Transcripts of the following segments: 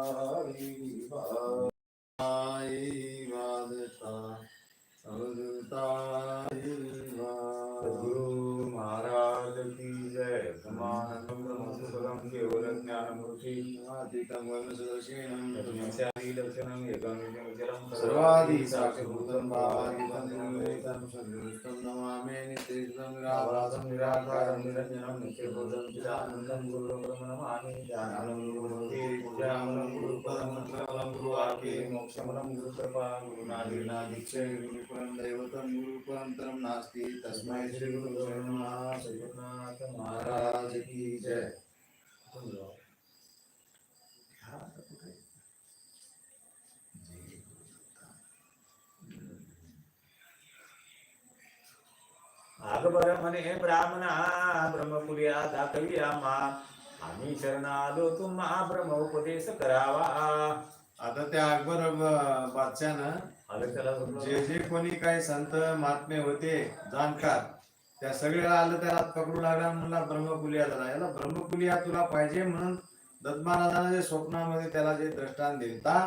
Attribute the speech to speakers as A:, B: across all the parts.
A: Hari Hari
B: सर्वादि साक्षिभूतं भावादितं निर्वेदं सद्गुरुस्तं नमामि नित्यं निराभासं निराकारं निरञ्जनं नित्यबोधं चिदानन्दं गुरुं
A: नमामि
B: ज्ञानं गुरुमूर्ति पूजामलं गुरुपदं मन्त्रमलं गुरुवाक्ये मोक्षमलं गुरुकृपा दैवतं नास्ति तस्मै श्रीगुरुवे नमः महाराज की जय
A: अकबर म्हणे ब्राह्मणा ब्रह्मपुर्या दाखविया मा. आम्ही शरण आलो तुम्हा ब्रह्म उपदेश करावा.
B: आता त्या अकबर ब- बादशाहनं
A: आलं त्याला बरोबर.
B: जे जे कोणी काही संत महात्मे होते जाणकार त्या सगळ्याला आलं त्याला पकडू लागला म्हणला ब्रह्मकुलिया झाला याला ब्रह्मकुलिया तुला पाहिजे म्हणून दत्त महाराजांना जे स्वप्नामध्ये त्याला जे दृष्टांत दिलता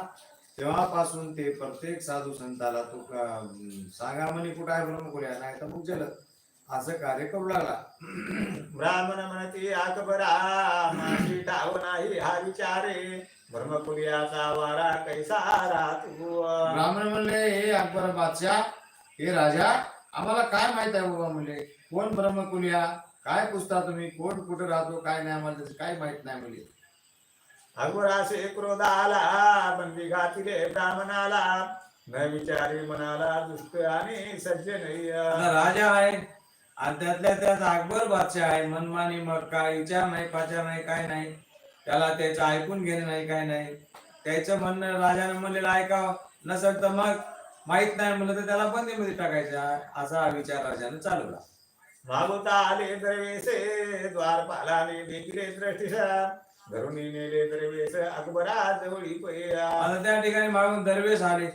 B: तेव्हापासून ते प्रत्येक साधू संताला तू का- सांगा म्हणे कुठं आहे ब्रह्मकुलिया नाही तर मग चल असं कार्य करू लागला.
A: ब्राह्मण म्हणते अकबरा माझी डाव नाही हा विचारे. ब्रह्मपुर्याचा वारा कैसा राहतो
B: ब्राह्मण म्हणले हे अकबर बादशाह हे राजा आम्हाला काय माहीत आहे बाबा म्हणले कोण ब्रह्मकुलिया काय पुसता तुम्ही? कोण कुठं राहतो? काय नाही आम्हाला त्याचं काय माहीत नाही म्हणले
A: अकबरासे क्रोध आला बंदी घातिले ब्राह्मणाला. न विचारी मनाला दुष्ट आणि सज्जन
B: राजा आहे. आणि त्यातल्या त्यात अकबर बादशाह आहे मनमानी मग काय विचार नाही पाचार नाही काय नाही. त्याला त्याचं ऐकून घेणे नाही काय नाही. त्याचं म्हणणं राजाने म्हणलेलं ऐकावं. नसेल तर मग माहीत नाही म्हणलं तर त्याला बंदीमध्ये टाकायचं. असा विचार राजाने चालवला.
A: मागोता आले दरवेसे द्वारपालाने देखिले दृष्टीसा धरून नेले दरवेस अकबरा जवळी
B: आता त्या ठिकाणी मागून दरवेश आले.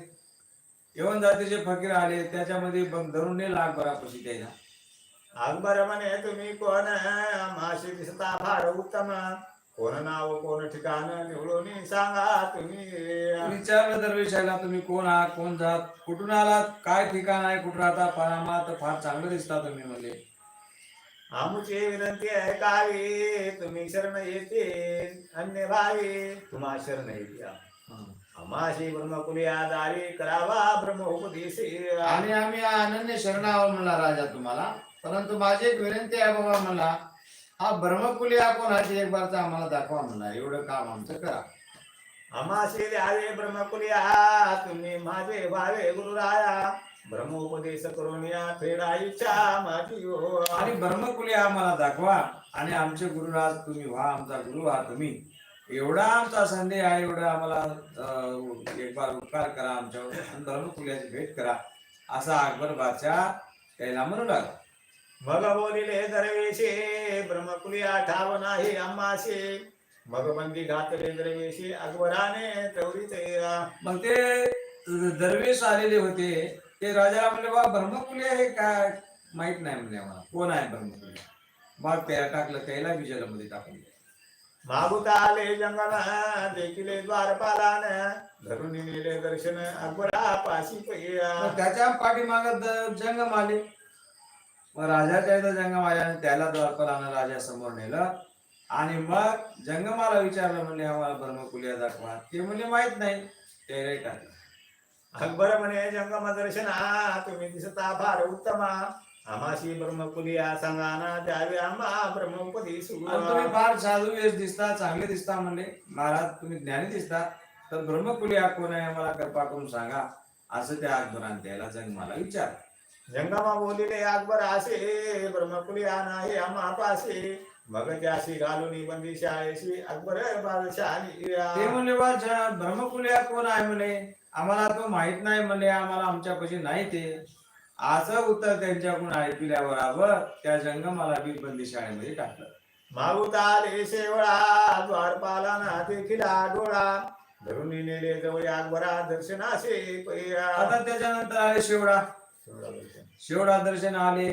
B: येऊन जातीचे फकीर आले. त्याच्यामध्ये धरून नेला अकबरापाशी त्याला
A: अकबर म्हणे तुम्ही कोण? माशी दिसता फार उत्तम. कोण नाव कोण ठिकाण निवडून सांगा तुम्ही.
B: विचारलं दरवेशाला तुम्ही कोण आहात कोण जात कुठून आलात काय ठिकाण आहे कुठं राहता पानामा तर फार चांगलं दिसता तुम्ही म्हणले.
A: आमुची विनंती आहे कावी तुम्ही शरण येते अन्य भावी तुम्हा शरण येते. आमाशी ब्रह्मकुलिया दारी करावा ब्रह्म उपदेशी
B: आणि आम्ही अनन्य शरणावर म्हणला राजा तुम्हाला. परंतु माझी एक विनंती आहे बाबा मला हा ब्रह्मकुलिया कोण आहे एक बारचा आम्हाला दाखवा म्हणला एवढं काम आमचं करा.
A: आमाशी द्यावे ब्रह्मकुलिया तुम्ही माझे भावे गुरुराया ब्रह्मोपदेश करून या फेडा इच्छा माझी हो
B: आणि ब्रह्मकुलिया आम्हाला दाखवा आणि आमचे गुरुराज तुम्ही व्हा आमचा गुरु व्हा तुम्ही. एवढा आमचा संदेह आहे एवढा आम्हाला एक बार उपकार करा आमच्यावर ब्रह्मकुलियाची भेट करा असा अकबर बादशाह त्याला म्हणू लागला.
A: मग बोलिले दरवेशी ब्रह्मकुलिया ठाव नाही आम्हाशी मग बंदी घातले दरवेशी अकबराने
B: मग ते दरवेश आलेले होते. ते राजाला म्हणले बा ब्रह्मकुले हे काय माहीत नाही म्हणले आम्हाला. कोण आहे ब्रह्मकुले? मग त्याला टाकलं त्याला विजयामध्ये टाकून दिलं.
A: मागुता आले जंगला देखिले द्वारपालान. धरून नेले दर्शन अकबरा पाशी
B: त्याच्या पाठीमाग जंगम आले. मग राजाच्या इथं जंगम आल्याने त्याला द्वारपालानं राजा समोर नेलं. आणि मग जंगमाला विचारलं म्हणले आम्हाला ब्रह्मकुलिया दाखवा. ते म्हणले माहीत नाही. त्याला टाकलं.
A: अकबर म्हणे जंगम दर्शना तुम्ही दिसता फार उत्तमा. आमाशी ब्रह्मकुलिया सांगाना द्यावे आम्हा ब्रह्मोपदेश
B: आणि तुम्ही फार साधू वेश दिसता चांगले दिसता म्हणले महाराज तुम्ही ज्ञानी दिसता. तर ब्रह्मकुलिया कोण आहे मला कृपा करून सांगा. असं त्या अकबराने त्याला जंगमाला विचार
A: जंगमा बोलिले अकबर असे ब्रह्मकुलिया नाही आम्हा पासे. मग त्याशी घालून बंदी शाळेशी अकबर
B: ते म्हणले ब्रह्मकुलिया कोण आहे म्हणे? आम्हाला तो माहीत नाही म्हणले आम्हाला आमच्यापाशी नाही ते. असं उत्तर त्यांच्याकडून ऐकल्यावर त्या जंगमाला बी बंदी शाळेमध्ये टाकलं.
A: मागुता आले शेवळा द्वारपालाना देखिला डोळा धरून नेले जवळ अकबरा दर्शनाशे
B: आता त्याच्यानंतर आले शेवडा
A: शेवळा.
B: शेवडा दर्शन आले.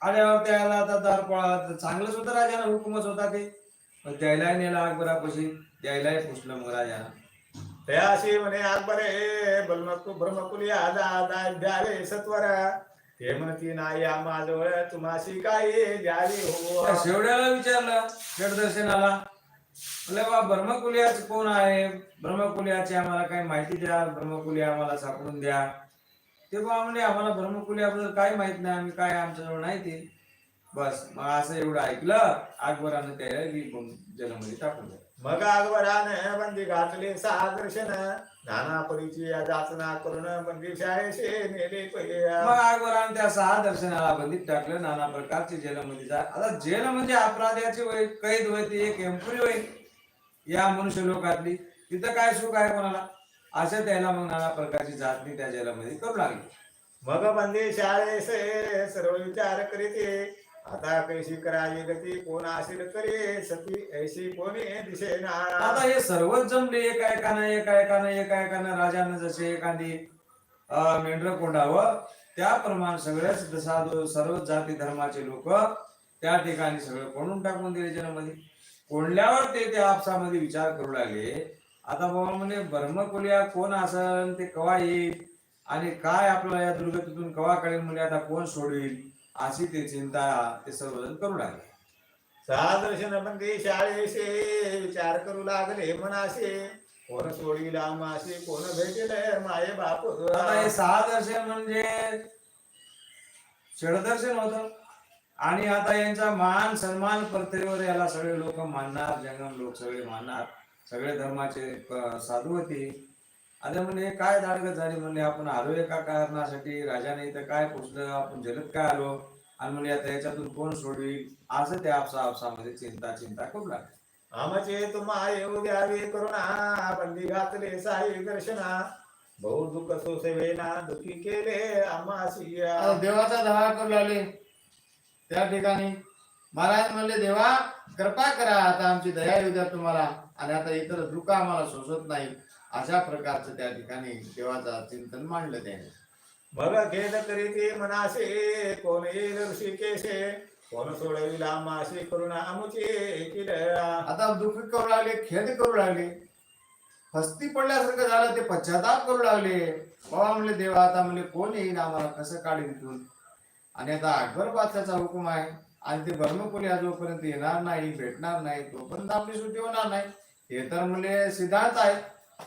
B: आल्यावर त्याला आता दारपोळा चांगलंच होतं राजानं हुकुमच होता ते. पण द्यायलाही नेला अकबरापाशी द्यायलाही पुसलं मग राजानं
A: तयाशी म्हणे अकबरे ब्रह्मकु ब्रह्मकुली आदा द्यावे सत्वर. हे म्हणती नाही आम्हाजवळ तुम्हाशी काय द्यावी हो.
C: शेवड्याला विचारलं शेड दर्शनाला बा ब्रह्मकुलियाच कोण आहे? ब्रह्मकुलियाची आम्हाला काही माहिती द्या. ब्रह्मकुलिया आम्हाला सापडून द्या. ते बा म्हणजे आम्हाला ब्रह्मकुलियाबद्दल काही माहीत नाही आम्ही काय आमच्याजवळ नाही ते. बस मग असं एवढं ऐकलं अकबरानं त्याला जलमध्ये टाकून दिलं.
A: मग अकबराने बंदी घातले सहा दर्शन नाना परीची जाचना करून बंदी शाळेशी नेले
C: मग अकबरानं त्या सहा दर्शनाला बंदीत टाकलं नाना प्रकारचे जेलमध्ये जा आता जेल म्हणजे अपराध्याची वय कैद वय ती एक एम्पुरी वय. या मनुष्य लोकातली तिथं काय सुख आहे कोणाला? असं त्याला मग नाना प्रकारची जातनी त्या जेलामध्ये करू लागली.
A: मग बंदी शाळेसे सर्व विचार करीते. आता कैशी करावी गती कोण असेल करे सती ऐशी कोणी दिसेना
C: आता हे सर्वच जमले एका एकानं एका एकानं एका एकानं राजानं जसे एखादी मेंढरं कोंडावं त्याप्रमाणे सगळ्याच साधू सर्व जाती धर्माचे लोक त्या ठिकाणी सगळं कोंडून टाकून दिले जनामध्ये कोंडल्यावर ते त्या आपसामध्ये विचार करू लागले. आता बाबा म्हणजे ब्रह्मकुलिया कोण असन ते कवा येईल? आणि काय आपल्याला या दुर्गतीतून कवा कळेल म्हणजे आता कोण सोडविल? अशी ते चिंता ते सर्वजण करू लागले.
A: सहा दर्शन बंदी शाळेसे विचार करू लागले मनासे कोण सोडील आमाशी कोण भेटेल माये बाप
C: आता हे सहा दर्शन म्हणजे षडदर्शन होत. आणि आता यांचा मान सन्मान प्रत्येवर याला सगळे लोक मानणार जंगम लोक सगळे मानणार. सगळे धर्माचे साधू होते. आता म्हणजे हे काय दाडगत झाली म्हणले आपण आलो एका कारणासाठी? राजाने इथं काय पुसलं आपण जलद काय आलो? आणि म्हणजे आता याच्यातून कोण सोडवी? असं त्या आपसा आपसामध्ये चिंता चिंता करू लागले
A: आमचे तुम्हा येऊ द्यावे करुणा बंदी घातले साई दर्शना. बहु दुःख सोसेवेना दुःखी केले
B: आता देवाचा धावा करू लागले. त्या ठिकाणी. महाराज म्हणले देवा कृपा करा आता आमची दया येऊ द्या तुम्हाला. आणि आता इतर दुःख आम्हाला सोसत नाही अशा प्रकारचं त्या ठिकाणी देवाचा चिंतन मांडलं त्याने.
A: मग खेद करीती मनासे कोण येईल ऋषिकेशे? कोण सोडविल आमाशी करुणा आमुचे
B: आता दुःख करू लागले खेद करू लागले. हस्ती पडल्यासारखं झालं ते पश्चाताप करू लागले. बाबा म्हणले देवा आता म्हणले कोण येईल आम्हाला? कसं काढेल इथून? आणि आता अकबर बादशाचा हुकुम आहे. आणि ते ब्रह्मकुली जोपर्यंत येणार नाही भेटणार नाही. तोपर्यंत आपली सुट्टी होणार नाही. हे तर म्हणले सिद्धांत आहे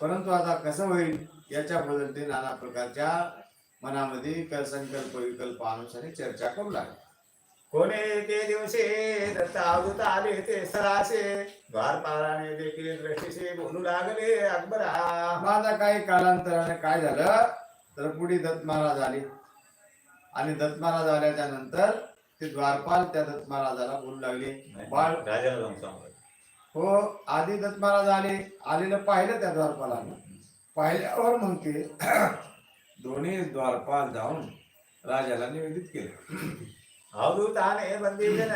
B: परंतु आता कसं होईल याच्याबद्दल ते नाना प्रकारच्या मनामध्ये संकल्प विकल्प अनुसार चर्चा करू लागले.
A: कोणे ते दिवशी दत्त अवधूत आले ते सरासे द्वारपालाने देखील दृष्टीशी बोलू लागले अकबरा.
B: आता काही कालांतराने काय झालं? तर पुढे दत्त महाराज आले. आणि दत्त महाराज आल्याच्यानंतर ते द्वारपाल त्या दत्त महाराजाला बोलू लागले. बाळ
A: राजाला सांगतो
B: हो आधी दत्त महाराज आले. आलेलं पाहिलं त्या द्वारपालानं. पाहिल्यावर मग ते
C: दोन्ही द्वारपाल जाऊन राजाला निवेदित केलं.
A: अवधूताने बंदीजन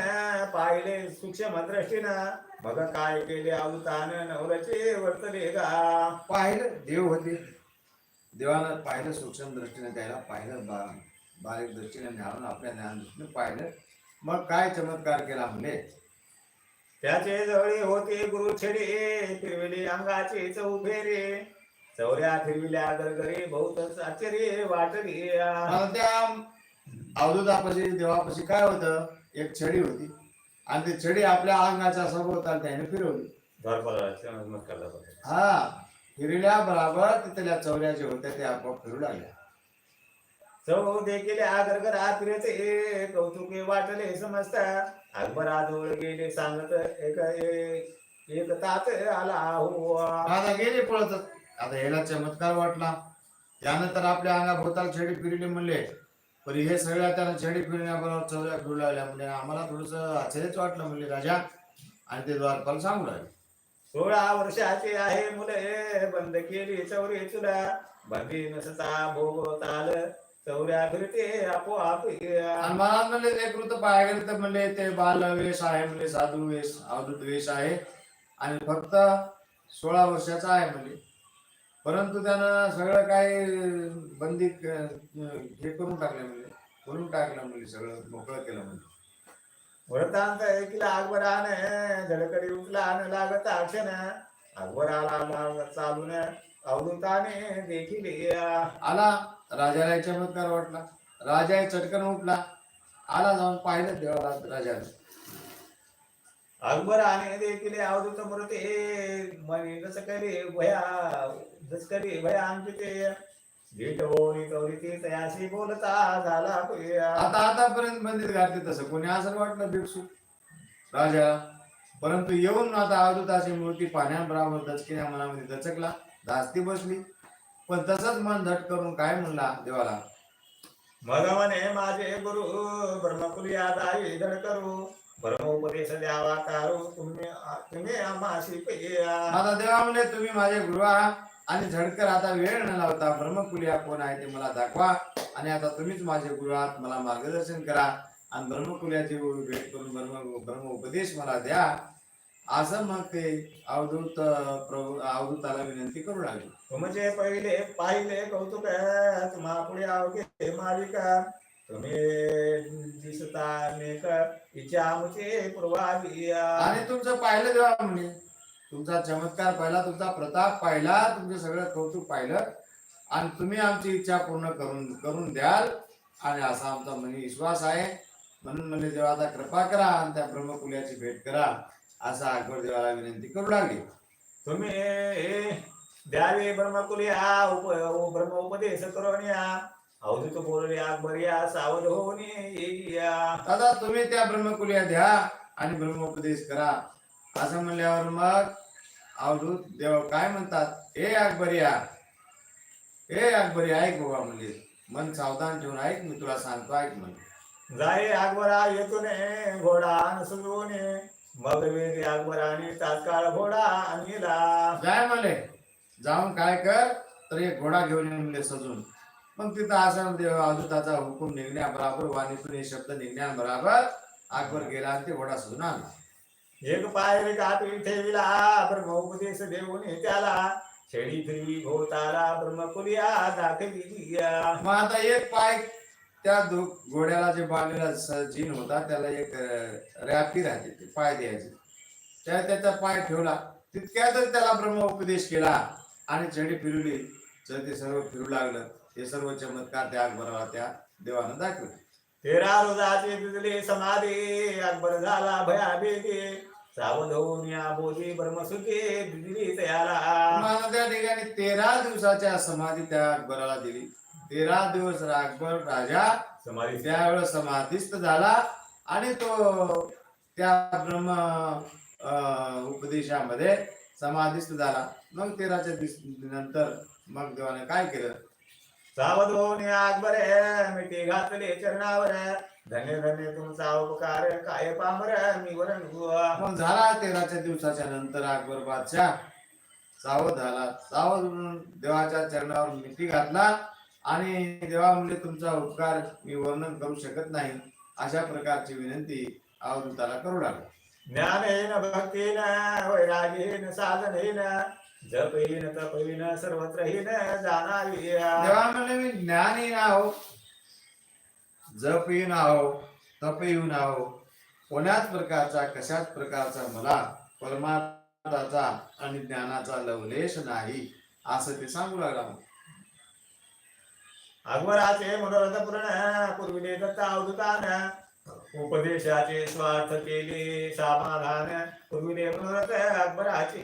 A: पाहिले सूक्ष्म दृष्टीनं मग काय केले अवधूतान नवरचे वर्तले गा
B: पाहिलं देव होते. देवानं पाहिलं सूक्ष्म दृष्टीने त्याला पाहिलं बा बारीक दृष्टीने न्यावून आपल्या ज्ञान दृष्टीने पाहिलं. मग काय चमत्कार केला म्हणजे
A: त्याचे जवळे होते गुरु छेडे. फिरविले अंगाचे चौफेरे. चौऱ्या फिरविल्या गरगरे बहुत आश्चर्य वाटले.
B: त्या अवधूतापाशी देवापाशी काय होतं? एक छडी होती. आणि ती छडी आपल्या अंगाच्या सभोवताल त्याने फिरवली. हा फिरल्या बरोबर तिथल्या चौऱ्या जे होत्या ते आपोआप फिरू लागल्या.
A: चौ देखील गरगरा फिरते कौतुके वाटले समजता अकबराजवळ गेले सांगत एक एक तात आला हो
B: आता गेले पळतच आता याला चमत्कार वाटला. त्यानं तर आपल्या अंगाभोवताल छडी फिरली म्हणले. पण हे सगळ्या त्यानं छडी फिरण्याबरोबर चौऱ्या फिरू लागल्या म्हणजे आम्हाला थोडस आश्चर्यच वाटलं म्हणले राजा. आणि ते द्वारपाल सांगू लागले.
A: सोळा वर्षाचे आहे मुले. बंद केली चौरी तुला बंदी नसता भोगताल चौऱ्या फिरते आपोआप
B: आणि मला म्हणले ते कृत पाया गेले तर म्हणले ते बाल वेश आहे म्हणले साधू वेश अवधूत वेश आहे. आणि फक्त सोळा वर्षाचा आहे म्हणले. परंतु त्यानं सगळं काय बंदी हे करून टाकले म्हणले. करून टाकलं म्हणले सगळं मोकळं केलं म्हणले.
A: वृत्तांत ऐकला अकबराने धडकडी उठला न लागत अक्षण अकबर आला चालून अवधूताने देखील
B: आला. राजाला चमत्कार वाटला. राजा चटकन उठला. आला जाऊन पाहिलं देवाला राजाने
A: अकबराने देखील अवधूत मूर्ती मनी जस करी भया जस करी भया आमचे ते भेट होणी कवरी ते तयाशी बोलता झाला.
B: आता आतापर्यंत बंदीत घातले तसं. कोणी असं वाटलं भिक्षू? राजा परंतु येऊन आता अवधूताची मूर्ती पाण्याबरोबर दचकिल्या मनामध्ये दचकला. धास्ती बसली. पण तसंच मन धट करून काय म्हणला देवाला?
A: मग म्हणे माझे गुरु ब्रह्मकुल यादाई धड करू. ब्रह्मोपदेश द्यावा कारू. तुम्ही तुम्ही आम्हाशी.
B: आता देवा म्हणले तुम्ही माझे गुरु आहात आणि झडकर आता वेळ न लावता ब्रह्मकुलिया कोण आहे ते मला दाखवा. आणि आता तुम्हीच माझे गुरु आहात मला मार्गदर्शन करा. आणि ब्रह्मकुल्याची भेट करून ब्रह्म ब्रह्म उपदेश मला द्या. असं मग ते अवधूत प्रभू अवधूताला विनंती करू लागले.
A: तुमचे पहिले पाहिले कौतुक तुम्हा पुढे अवघे मालिका. तुम्ही दिसता नेक इच्छा
B: आणि तुमचं पाहिलं देवा म्हणे. तुमचा चमत्कार पाहिला तुमचा प्रताप पाहिला तुमचं सगळं कौतुक पाहिलं. आणि तुम्ही आमची इच्छा पूर्ण करून करून द्याल. आणि असा आमचा मनी विश्वास आहे. म्हणून म्हणजे देवा आता कृपा करा आणि त्या ब्रह्मकुल्याची भेट करा. असा अकबर देवाला विनंती करू लागली.
A: तुम्ही द्यावे ब्रह्मकुलिया उप उ- ब्रह्म उपदेश करून या. अवधूत बोलले अकबरिया सावध होऊन येईया.
B: दादा तुम्ही त्या ब्रह्मकुल्या द्या आणि ब्रह्मोपदेश करा. असं म्हणल्यावर मग अवधूत देव काय म्हणतात? ए अकबरिया ए अकबरी ऐक बाबा म्हणजे मन सावधान ठेवून ऐक मी तुला सांगतो ऐक म्हणजे
A: जाय अकबरा येतून घोडा सुजवून मग वेदी अकबराने तात्काळ घोडा आणला.
B: जाय म्हणले जाऊन काय कर तर एक घोडा घेऊन ये म्हणले सजून. मग तिथं असं देव अवधूताचा हुकूम निघण्याबरोबर वाणीतून हे शब्द निघण्याबरोबर अकबर गेला आणि ते घोडा सजून आणला.
A: एक पाय गाठी ठेविला ब्रह्मोपदेश देऊन त्याला. छेडी फिरवी भोवताला ब्रह्मकुलिया दिया.
B: मग आता एक पाय त्या दो- घोड्याला जे बांधलेला जीन होता त्याला एक रॅपी राहते ते पाय द्यायचे. त्या त्याचा पाय ठेवला. तितक्यातच त्याला ब्रह्म उपदेश केला आणि चढी फिरवली. तर ते सर्व फिरू लागलं हे सर्व चमत्कार त्या अकबराला त्या देवानं दाखवले.
A: तेरा रोजाचे दुजले समाधी अकबर झाला भयाभेदी सावध होऊन या बोधी ब्रह्मसुखे दिली तयाला.
B: आता त्या ठिकाणी तेरा दिवसाच्या समाधी त्या अकबराला दिली. तेरा दिवस अकबर राजा
A: समाधी.
B: त्यावेळेस समाधिस्थ झाला आणि तो त्या ब्रह्म उपदेशामध्ये समाधिस्थ झाला. मग तेराच्या नंतर मग देवाने काय केलं?
A: सावध होऊन अकबर मिठी घातले चरणावर धन्य धन्य तुमचा उपकार काय पामर मी वरण
B: मग झाला तेराच्या दिवसाच्या नंतर अकबर बादशाह. सावध झाला. सावध म्हणून देवाच्या चरणावर मिठी घातला. आणि देवा म्हणजे तुमचा उपकार मी वर्णन करू शकत नाही. अशा प्रकारची विनंती अवधूताला करू लागला.
A: ज्ञानेन भक्तीन वैरागेन साधनेन जपेन तपेन सर्वत्र हीन जाणावी
B: देवा म्हणले मी ज्ञानी आहो जप येऊन आहो तप येऊन आहो. कोण्याच प्रकारचा कशाच प्रकारचा मला परमार्थाचा आणि ज्ञानाचा लवलेश नाही असं ते सांगू लागला
A: अकबराचे मनोरथ पूर्ण पूर्वीने दत्त अवधुतान उपदेशाचे स्वार्थ केले समाधान पूर्वीने मनोरथ अकबराचे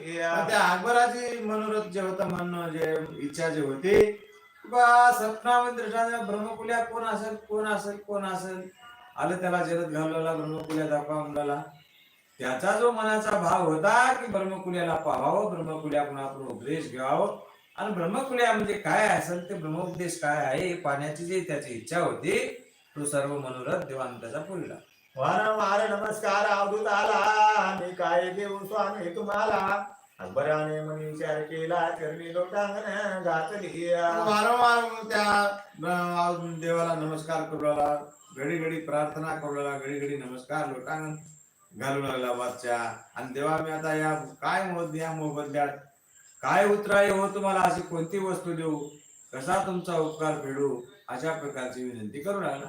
B: त्या अकबराची मनोरथ जे होतं म्हणणं जे इच्छा जे होती बा स्वप्नामध्ये दृष्टांत ब्रह्मकुल्या कोण असेल कोण असेल कोण असेल? आलं त्याला जलद घालवला ब्रह्मकुल्या दाखवा मुलाला. त्याचा जो मनाचा भाव होता की ब्रह्मकुल्याला पाहावं ब्रह्मकुल्या आपण उपदेश घ्यावं आणि ब्रह्मकुल्या म्हणजे काय असेल ते ब्रह्मोपदेश काय आहे पाहण्याची जी त्याची इच्छा होती तो सर्व मनोरथ देवानं त्याचा पुरला
A: वारंवार नमस्कार अवधूत आला मी काय देऊ स्वामी तुम्हाला? अकबराने मनी विचार केला चरणी लोटांगण घातली
B: वारंवार त्या देवाला नमस्कार करू लागला घडी घडी प्रार्थना करू लागला घडी घडी नमस्कार लोटांगण घालू लागला बादशाह. आणि देवा मी आता या काय मोद या मोबदल्यात काय उतराई हो तुम्हाला? अशी कोणती वस्तू देऊ? कसा तुमचा उपकार फेडू? अशा प्रकारची विनंती करू लागला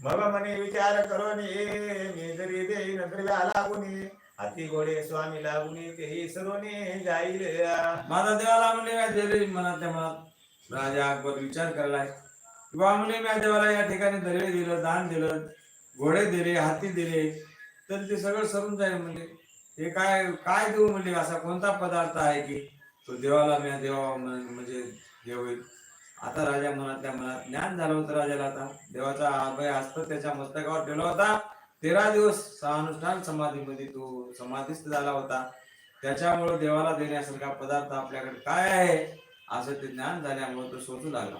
A: मग मनी विचार करून मी जरी लागून हाती घोडे स्वामी लागुनी तेही सर्वने जाईल.
B: माझा देवाला म्हणले मी दिले मनातल्या मनात राजा अकबर विचार करलाय किंवा म्हणले मी देवाला या ठिकाणी दर्वे दिलं दान दिलं घोडे दिले हाती दिले तर ते सगळं सरून जाईल म्हणले. हे काय काय देऊ म्हणले? असा कोणता पदार्थ आहे की? तो देवाला मी देवा म्हणजे हे होईल. आता राजा मनातल्या मनात ज्ञान झालं होतं राजाला आता. देवाचा अभय असतो त्याच्या मस्तकावर ठेवला होता. तेरा दिवस सहानुष्ठान समाधीमध्ये तो समाधीस्थ झाला होता. त्याच्यामुळे देवाला देण्यासारखा पदार्थ आपल्याकडे काय आहे? असं ते ज्ञान झाल्यामुळे तो शोधू लागला.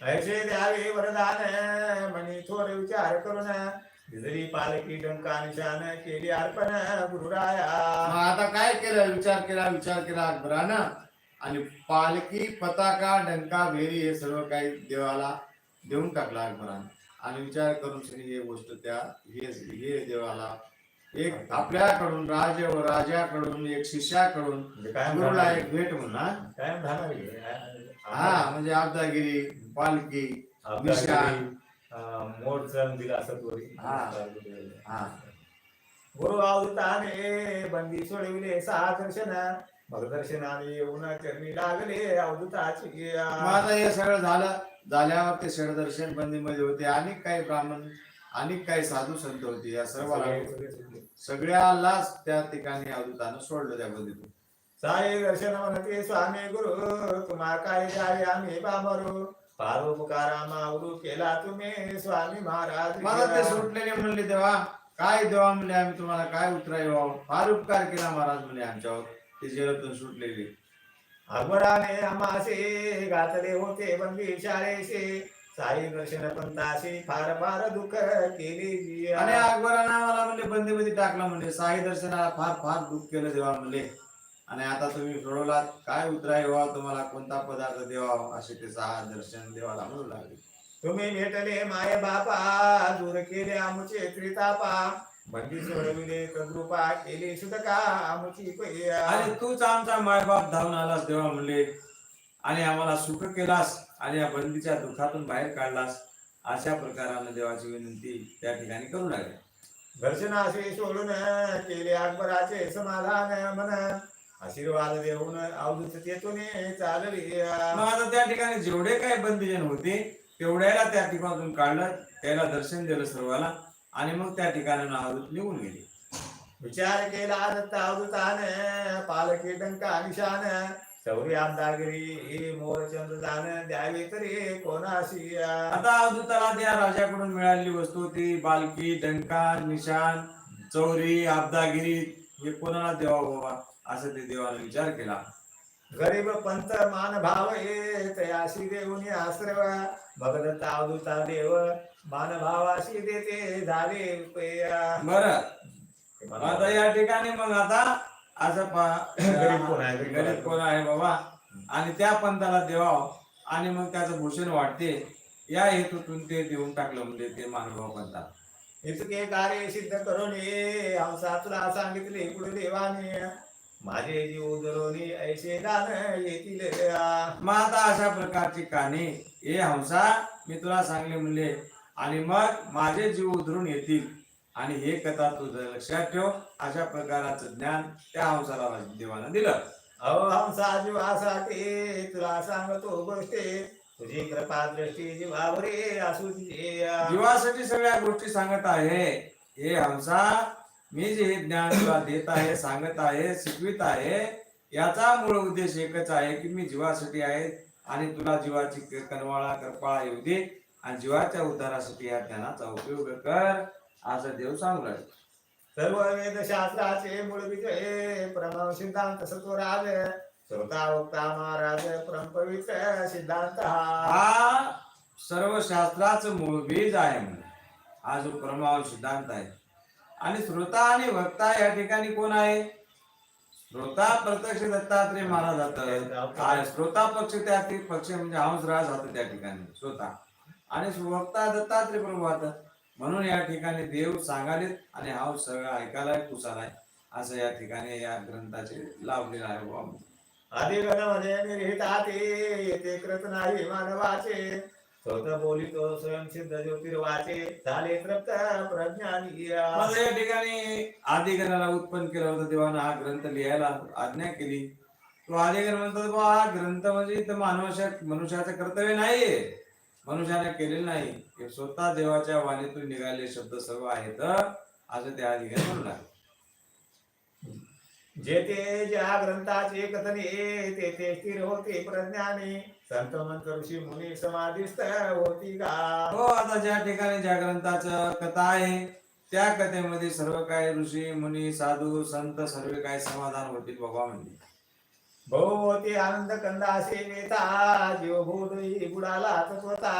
A: द्यावे वरदान म्हणे थोडे विचार करून भिजरी पालकी डंका निशान केली अर्पण गुरुराया
D: मग आता काय केलं विचार केला विचार केला अकबरानं आणि पालखी पताका डंका भेरी हे सर्व काही देवाला देऊन टाकला अकबरानं आणि विचार करून श्री हे गोष्ट त्या हे हे देवाला एक आपल्याकडून राज राजाकडून एक शिष्याकडून
A: म्हणजे काय
D: गुरुला? एक भेट म्हणून हा?
A: काय हे?
D: म्हणजे अब्दागिरी पालखी निशाण.
A: तोरी
D: हा.
A: गुरु अवधूताने बंदी सोडविले सहा दर्शन मग दर्शनाने येऊन चरणी लागले अवधूताची
D: आता हे सगळं झालं झाल्यावर ते षडदर्शन बंदीमध्ये होते आणि काही ब्राह्मण आणि काही साधू संत होते या सर्वाला सगळ्यालाच त्या ठिकाणी अवधूतानं सोडलं त्या बंदीतून
A: साई दर्शन म्हणते स्वामी गुरु तुम्हा काय द्यावे आम्ही बामरू पारोपकारा मावरू केला तुम्ही स्वामी महाराज
D: मला ते सुटलेले म्हणले देवा काय देवा म्हणले आम्ही तुम्हाला काय उतराय फार उपकार केला महाराज म्हणले आमच्यावर ते जेलातून सुटलेले.
A: अकबराने आमासे घातले होते बंदी शाळेचे. साई दर्शन पंताशी फार फार दुःख केले.
D: आणि अकबरानं आम्हाला म्हणले बंदीमध्ये टाकला म्हणले साई दर्शनाला फार फार दुःख केलं देवा म्हणले. आणि आता तुम्ही सोडवलात काय उतराय व्हावं तुम्हाला कोणता पदार्थ देवा असे ते सहा दर्शन देवाला म्हणू लागले.
A: तुम्ही भेटले माय बापा दूर केले आमचे त्रितापा. बंदी सोडविले तद्रुपा केली सुटका आमची पैया
B: आणि तूच आमचा मायबाप धावून आलास देवा म्हणले. आणि आम्हाला सुख केलास आणि या बंदीच्या दुःखातून बाहेर काढलास. अशा प्रकारानं देवाची विनंती त्या ठिकाणी करू लागले.
A: दर्शनाशी सोडून केले अकबराचे समाधान मन. आशीर्वाद देऊन अवधूत तेथून चालली
B: आता त्या ठिकाणी जेवढे काही बंदीजन होते तेवढ्याला त्या ठिकाणातून काढलं त्याला दर्शन दिलं सर्वाला आणि मग त्या ठिकाणानं आदूत निघून गेले.
A: विचार केला अवधूतान पालकी डंका निशान शौर्य आमदागिरी मोर चंद्रदान द्यावे तरी कोणाशी
B: आता अवधूताला त्या राजाकडून मिळालेली वस्तू होती बालकी डंका निशान चौरी आबदागिरी हे कोणाला देवा बाबा? असं ते देवाने विचार केला.
A: गरीब पंत मान भाव ये तयाशी देऊन आश्रव मग दत्त अवधूता देव मान भावाशी देते झाले
B: बर. आता या ठिकाणी मग आता असं पा-
A: गरीब कोण आहे?
B: गरीब कोण आहे बाबा? आणि त्या पंथाला देवाव आणि मग त्याचं भूषण वाटते या हेतूतून ते देऊन टाकलं म्हणजे ते मानभाव पंथात
A: इतके कार्य सिद्ध करून ये. हंसा तुला सांगितले पुढे देवाने माझे जीव धरोनी ऐसे दान येतील
B: मग आता अशा प्रकारची कहाणी. हे हंसा मी तुला सांगले म्हणले आणि मग माझे जीव उधरून येतील. आणि हे कथा तुझं लक्षात ठेव. अशा प्रकाराचं ज्ञान त्या हंसाला देवानं दिलं.
A: अहो हंसा जीवासाठी तुला सांगतो गोष्टी. तुझी कृपा दृष्टी जीवावरे असू
B: जीवासाठी सगळ्या गोष्टी सांगत आहे. हे हंसा मी जे हे ज्ञान तुला देत आहे सांगत आहे शिकवित आहे याचा मूळ उद्देश एकच आहे की मी जीवासाठी आहे आणि तुला जीवाची कनवाळा करपाळा येऊ दे आणि जीवाच्या उद्धारासाठी या ज्ञानाचा उपयोग कर असं देव सांगू लागले.
A: सर्व वेद शास्त्राचे मूळ विजय प्रमाण सिद्धांत सत्वराज श्रोता वक्ता महाराज परमपवित्र सिद्धांत हा.
B: हा सर्व शास्त्राचं मूळ बीज आहे म्हणजे हा जो परमाव सिद्धांत आहे आणि श्रोता आणि वक्ता या ठिकाणी कोण आहे? श्रोता प्रत्यक्ष दत्तात्रय महाराज जातात श्रोता पक्ष त्या पक्ष म्हणजे हंसराज जातो त्या ठिकाणी श्रोता. आणि वक्ता दत्तात्रय प्रभू आता म्हणून या ठिकाणी देव सांगालेत आणि हा सगळं ऐकायला कुसालाय असं या ठिकाणी या ग्रंथाचे लाभलेलं आहे बाबा.
A: आदिगणमध्ये निर्हिताते येते कृत नाही मानवाचे. स्वतः बोलितो स्वयंसिद्ध ज्योतिर्वाचे. झाले तृप्त प्रज्ञानी
B: माझं या ठिकाणी आदिगणाला उत्पन्न केलं होतं देवानं हा ग्रंथ लिहायला आज्ञा केली. तो आदिगण म्हणतो बा हा ग्रंथ म्हणजे इथं मानवाच्या मनुष्याचं कर्तव्य नाहीये. मनुष्याने केलेलं नाही. स्वतः देवाच्या वाणीतून निघालेले शब्द सर्व आहेत असं त्या आदिगण म्हणला
A: जेथे ज्या ग्रंथाचे कथने तेथे स्थिर होते प्रज्ञानी. संत मंत ऋषी मुनी समाधिस्थ होती का
B: हो आता ज्या ठिकाणी ज्या ग्रंथाचं कथा आहे त्या कथेमध्ये सर्व काही ऋषी मुनी साधू संत सर्व काही समाधान होतील बाबा म्हणजे
A: भोवती आनंद कंदासे नेता जीव भूदयी बुडाला तत्वता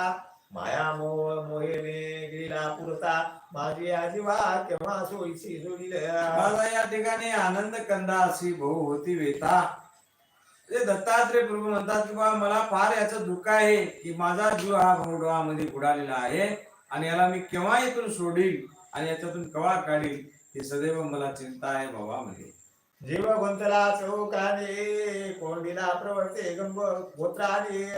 A: माया मोह मोहेने गेला पुरता. माझी आजीवा केव्हा सोयीशी जोडील
B: माझा या ठिकाणी आनंद कंदा अशी भाऊ होती वेता. ते दत्तात्रय प्रभू म्हणतात की बा मला फार याचं दुःख आहे की माझा जीव हा भाऊडोहामध्ये बुडालेला आहे आणि याला मी केव्हा इथून सोडील आणि याच्यातून केव्हा काढील ही सदैव मला चिंता आहे बाबा म्हणजे
A: जीव गुंतला चौकाने कोंडीला प्रवर्ते गंब गोत्राने.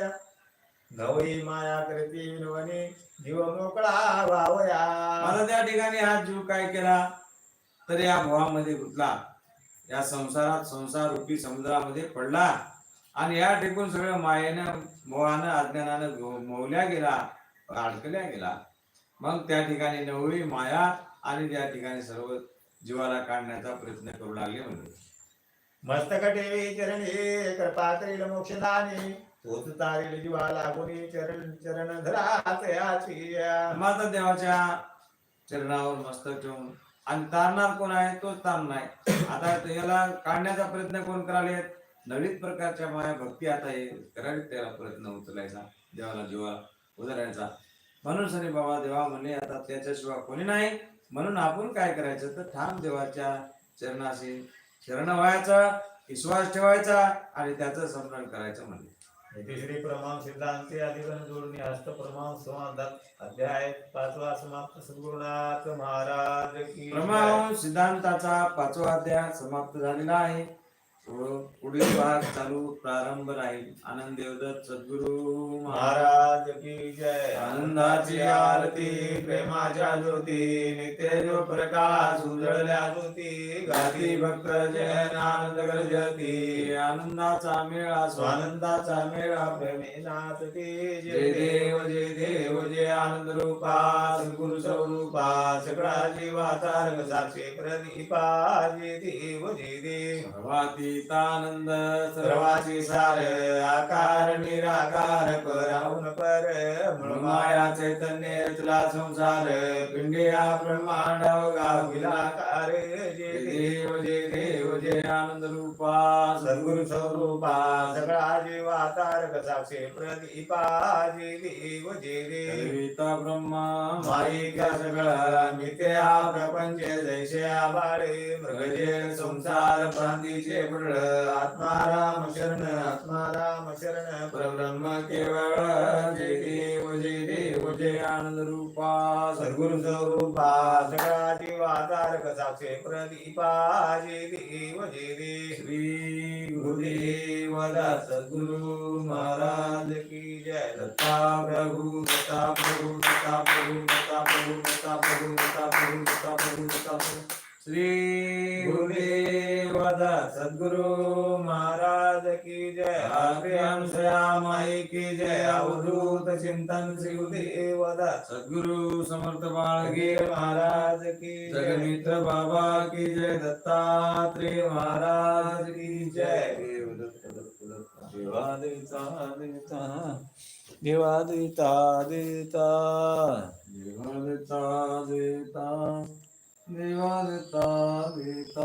A: नवई माया करते विनवणे जीव मोकळा वावया
B: माझा त्या ठिकाणी हा जीव काय केला? तर या भावामध्ये गुंतला. या संसारात संसार रूपी समुद्रामध्ये पडला. आणि या ठिकून सगळं मायेनं मोहानं अज्ञानानं मोहल्या गेला अडकल्या गेला. मग त्या ठिकाणी नववी माया आणि त्या ठिकाणी सर्व जीवाला काढण्याचा प्रयत्न करू लागले म्हणजे
A: मस्तक ठेवी चरणी कृपा करील मोक्षदानी. चरण चरण
B: माता देवाच्या चरणावर मस्तक ठेवून. आणि तारणार कोण आहे तोच तारणार आता याला काढण्याचा प्रयत्न कोण कराले नवीन प्रकारच्या माया भक्ती आता हे करावी त्याला प्रयत्न उचलायचा देवाला जीवा उधळायचा म्हणून सनी बाबा देवा म्हणे आता त्याच्याशिवाय कोणी नाही. म्हणून आपण काय करायचं? तर ठाम देवाच्या चरणाशी शरण व्हायचा विश्वास ठेवायचा आणि त्याचं स्मरण करायचं म्हणजे
A: श्री प्रमाण सिद्धांते अधिगण जोडणी हस्त प्रमाण संवादात अध्याय पाचवा समाप्त. सद्गुरुनाथ महाराज की.
B: प्रमाण सिद्धांताचा पाचवा अध्याय समाप्त झालेला आहे. व पुढील भाग चालू प्रारंभ राहील. आनंद देवदत्त सद्गुरु महाराज.
A: की जय.
B: आनंदाची आरती
A: प्रेमाच्या ज्योती नित्य जो प्रकाश उजळल्या ज्योती
B: गाती भक्त जयन आनंद गर्जती आनंदाचा मेळा स्वानंदाचा मेळा
A: प्रेमेनाथ ते
B: जय. देव जय देव जय आनंद रूपा सद्गुरु स्वरूपा
A: सगळा जीवाचा रंग साक्षी प्रदीपा जय देव जय देव.
B: सर्वातीतानंद
A: सर्वाची सार आकार निराकार पराऊन पर
B: माया चैतन्य तुला संसार पिंडिया ब्रह्मांड गाव
A: विलाकार जय
B: जय
A: देव
B: जय देव जय आनंद रूपा
A: सद्गुरु स्वरूपा सगळा जीवा तारक साक्षी प्रदीपा जय देव
B: देविता ब्रह्मा
A: माईका सगळा मिथ्या प्रपंच जैसे आबाळे मृगजे संसार प्रांतीचे शरण आत्माराम शरण आत्माराम शरण
B: परब्रह्म केवळ जय देव जय देव जय आनंद रूपा
A: सद्गुरु स्वरूपा सगळा जीवा तारक साक्षी प्रदीपा जय देव जय देव
B: श्री
A: गुरुदेव सद्गुरु महाराज की जय
B: दत्ता प्रभु दत्ता प्रभु दत्ता प्रभु दत्ता प्रभु दत्ता प्रभु दत्ता प्रभु दत्ता प्रभु दत्ता प्रभु श्री गुरुदेव
A: सद्गुरु महाराज की जय। आज्ञान श्यामाई की जय। अवधूत चिंतन श्री गुरुदेव
B: सद्गुरु समर्थ बाळगे
A: महाराज की
B: जगमित्र बाबा की जय। दत्तात्रेय महाराज की जय।
A: देव दत्त दत्त दत्त
B: देवादिता देवता। देवता
A: देवा देता 你
B: 妈的大伟大